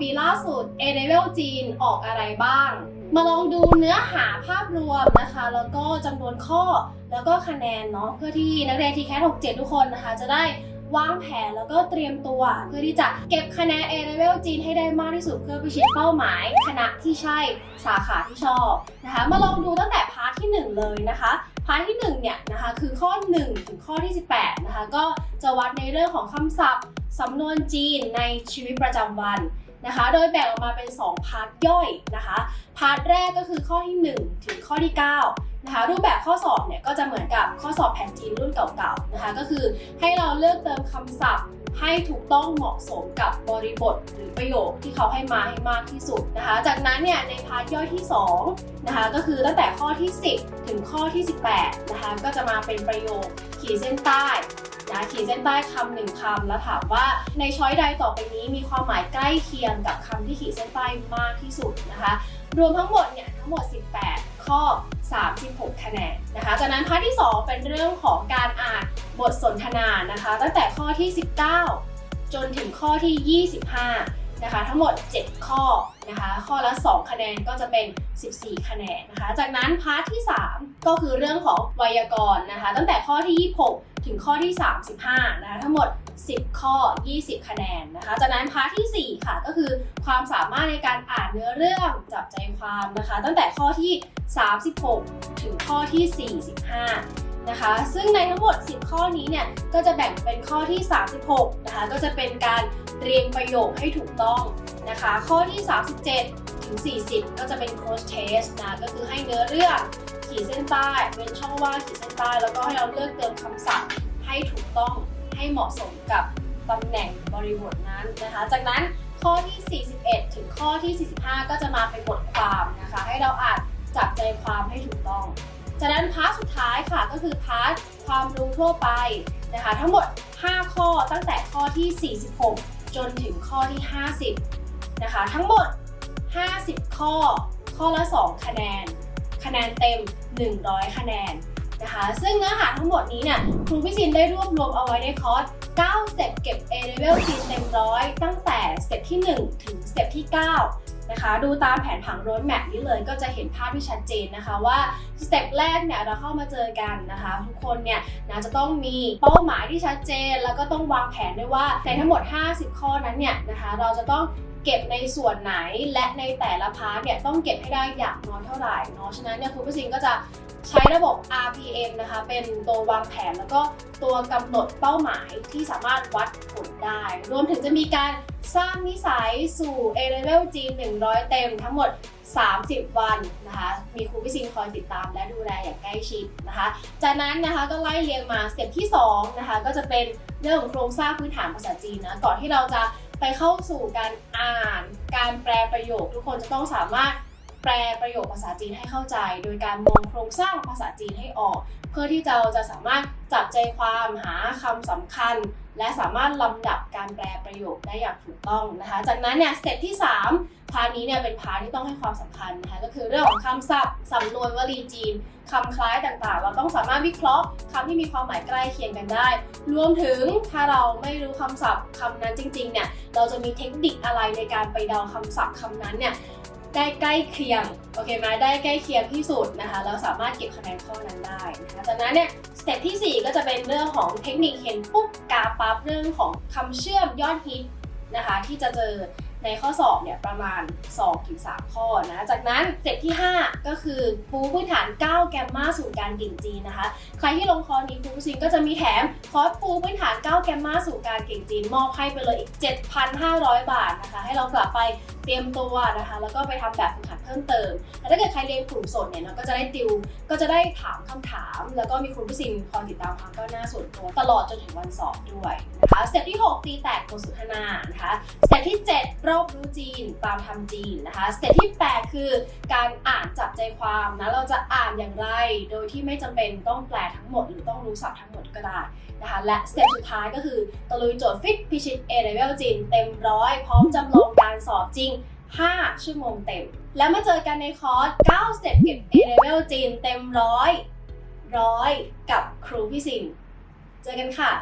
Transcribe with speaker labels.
Speaker 1: ปีล่าสุด A level จีนออกอะไรบ้าง มาลองดูเนื้อหาภาพรวมนะคะ แล้วก็จำนวนข้อแล้วก็คะแนนเนาะเพื่อที่นักเรียนทีแคท67 ทุกคนนะคะ จะได้วางแผนแล้วก็เตรียมตัวเพื่อที่จะเก็บคะแนน A level จีนให้ได้มากที่สุดเพื่อพิชิตเป้าหมายคณะที่ใช่สาขาที่ชอบนะคะ มาลองดูตั้งแต่พาร์ทที่ 1 เลยนะคะพาร์ทที่1เนี่ยนะคะคือข้อ 1 ถึงข้อที่ 18นะคะก็จะวัดในเรื่องของคำศัพท์สำนวนจีนในชีวิตประจำวัน นะคะ โดยแบ่งออกมาเป็น 2 พาร์ทย่อยนะคะ พาร์ทแรกก็คือข้อที่ 1 ถึงข้อที่ 9 นะคะ รูปแบบข้อสอบเนี่ยก็จะเหมือนกับข้อสอบแผนจีนรุ่นเก่าๆนะคะ ก็คือให้เราเลือกเติมคำศัพท์ให้ถูกต้องเหมาะสมกับบริบทหรือประโยคที่เขาให้มาให้มากที่สุดนะคะ จากนั้นเนี่ยในพาร์ทย่อยที่2นะคะก็คือตั้งแต่ข้อที่ 10 ถึงข้อที่ 18นะคะก็จะมาเป็นประโยคขีดเส้นใต้ นะขีดเส้นใต้คำหนึ่งคำแล้วถามว่าในช้อยใดต่อไปนี้มีความหมายใกล้เคียงกับคำที่ขีดเส้นใต้มากที่สุดนะคะ รวมทั้งหมดเนี่ยทั้งหมด 18 ข้อ 36 คะแนนนะคะ จากนั้นพาร์ทที่ 2 เป็นเรื่องของการอ่านบทสนทนานะคะ ตั้งแต่ข้อที่ 19 จนถึงข้อที่ 25 นะคะ ทั้งหมด 7 ข้อนะคะ ข้อละ 2 คะแนนก็จะเป็น 14 คะแนนนะคะ จากนั้นพาร์ทที่ 3 ก็คือเรื่องของไวยากรณ์นะคะ ตั้งแต่ข้อที่ 26ถึงข้อที่ 35 นะคะทั้งหมด 10 ข้อ 20 คะแนนนะคะ จากนั้นพาร์ททีสี่ 4 ค่ะ ก็คือความสามารถในการอ่านเนื้อเรื่องจับใจความนะคะ ตั้งแต่ข้อที่ 36 ถึงข้อที่ 45 นะคะ ซึ่งในทั้งหมด 10 ข้อนี้เนี่ย ก็จะแบ่งเป็นข้อที่ 36 นะคะ ก็จะเป็นการเรียงประโยคให้ถูกต้องนะคะ ข้อที่ 37 ถึง 40 ก็จะเป็น cross test นะ ก็คือให้เนื้อเรื่อง ขีดเส้นใต้เป็นช่องว่างขีดเส้นใต้แล้วก็ให้เราเลือกเติมคำศัพท์ให้ถูกต้องให้เหมาะสมกับตำแหน่งบริบทนั้นนะคะ จากนั้นข้อที่ 41 ถึงข้อที่ 45 ก็จะมาเป็นบทความนะคะ ให้เราอ่านจับใจความให้ถูกต้อง จากนั้นพาร์ทสุดท้ายค่ะก็คือพาร์ทความรู้ทั่วไปนะคะ ทั้งหมด 5 ข้อตั้งแต่ข้อที่ 46 จนถึงข้อที่ 50 นะคะ ทั้งหมด 50 ข้อ ข้อละ 2 คะแนน คะแนนเต็ม 100 คะแนนนะคะ ซึ่งเนื้อหาทั้งหมดนี้เนี่ยครูพิซินได้รวบรวมเอาไว้ในคอร์ส9สเต็ปเก็บ A level จีนเต็มร้อยตั้งแต่สเต็ปที่ 1 ถึงสเต็ปที่ 9 นะคะ ดูตามแผนผังโรดแมปนี้เลยก็จะเห็นภาพที่ชัดเจนนะคะว่าสเต็ปแรกเนี่ยเราเข้ามาเจอกันนะคะ ทุกคนเนี่ยนะจะต้องมีเป้าหมายที่ชัดเจน แล้วก็ต้องวางแผนด้วยว่าในทั้งหมด 50 ข้อนั้นเนี่ยนะคะเราจะต้อง เก็บในส่วนไหนและในแต่ละพาร์ทเนี่ยต้องเก็บให้ได้อย่างน้อยเท่าไหร่เนาะฉะนั้นเนี่ยครูพิซินก็จะใช้ระบบ RPM นะคะ เป็นตัววางแผนแล้วก็ตัวกำหนดเป้าหมายที่สามารถวัดผลได้ รวมถึงจะมีการสร้างนิสัยสู่ A level G 100 เต็มทั้งหมด 30 วันนะคะ มีครูพิซินคอยติดตามและดูแลอย่างใกล้ชิดนะคะ จากนั้นนะคะก็ไล่เรียงมาสเต็ปที่ 2 นะคะ ก็จะเป็นเรื่องของโครงสร้างพื้นฐานภาษาจีนนะ ก่อนที่เราจะ ไปเข้าสู่การอ่าน การแปลประโยค ทุกคนจะต้องสามารถแปลประโยคภาษาจีนให้เข้าใจ โดยการมองโครงสร้างภาษาจีนให้ออก เพื่อที่เราจะสามารถจับใจความหาคำสำคัญ และสามารถลำดับการแปลประโยคได้อย่างถูกต้องนะคะ จากนั้นเนี่ยสเต็ปที่ 3 พาร์ทนี้เนี่ยเป็นพาร์ทที่ต้องให้ความสำคัญนะคะก็คือเรื่องของคำศัพท์สำนวนวลีจีนคำคล้ายต่างๆ เราต้องสามารถวิเคราะห์คำที่มีความหมายใกล้เคียงกันได้ รวมถึงถ้าเราไม่รู้คำศัพท์คำนั้นจริงๆเนี่ยเราจะมีเทคนิคอะไรในการไปเดาคำศัพท์คำนั้นเนี่ย ได้ใกล้เคียงโอเคไหมได้ใกล้เคียงที่สุดนะคะแล้วสามารถเก็บคะแนนข้อนั้นได้นะคะจากนั้นเนี่ยสเต็ปที่ 4 ก็จะเป็นเรื่องของเทคนิคเห็นปุ๊บกาปั๊บเรื่องของคำเชื่อมยอดฮิตนะคะที่จะเจอในข้อสอบเนี่ยประมาณ 2-3 ข้อนะจากนั้นสเต็ปที่ 5 ก็คือปูพื้นฐาน 9 แกมมาสู่การเก่งจีนนะคะ ใครที่ลงคอร์สนี้ครูซิงก็จะมีแถมคอร์สปูพื้นฐาน 9 แกมมาสู่การเก่งจีน มอบให้ไปเลยอีก 7,500 บาทนะคะ ให้เรากลับไป เตรียมตัวนะคะ แล้วก็ไปทำแบบฝึกหัดเพิ่มเติมแต่ถ้าเกิดใครเรียนกลุ่มสดเนี่ยเราก็จะได้ติว ก็จะได้ถามคำถาม แล้วก็มีคุณผู้สินคอยติดตามความก้าวหน้าส่วนตัวตลอดจนถึงวันสอบด้วยนะคะสเต็ปที่ 6 ตีแตกบทสนทนานะคะสเต็ปที่ 7 รอบรู้จีนตามทำจีนนะคะสเต็ปที่ 8 คือการอ่านจับ ใจความนะเราจะอ่านอย่างไร โดยที่ไม่จำเป็นต้องแปลทั้งหมด หรือต้องรู้ศัพท์ทั้งหมดก็ได้นะคะและสเต็ปสุดท้ายก็คือตะลุยโจทย์ฟิตพิชิต A level จีนเต็มร้อยพร้อมจำลองการสอบจริง 5 ชั่วโมงเต็ม แล้วมาเจอกันในคอร์ส 9 สเต็ปเก็บ A level จีนเต็มร้อยร้อยกับครูพี่สินเจอกันค่ะ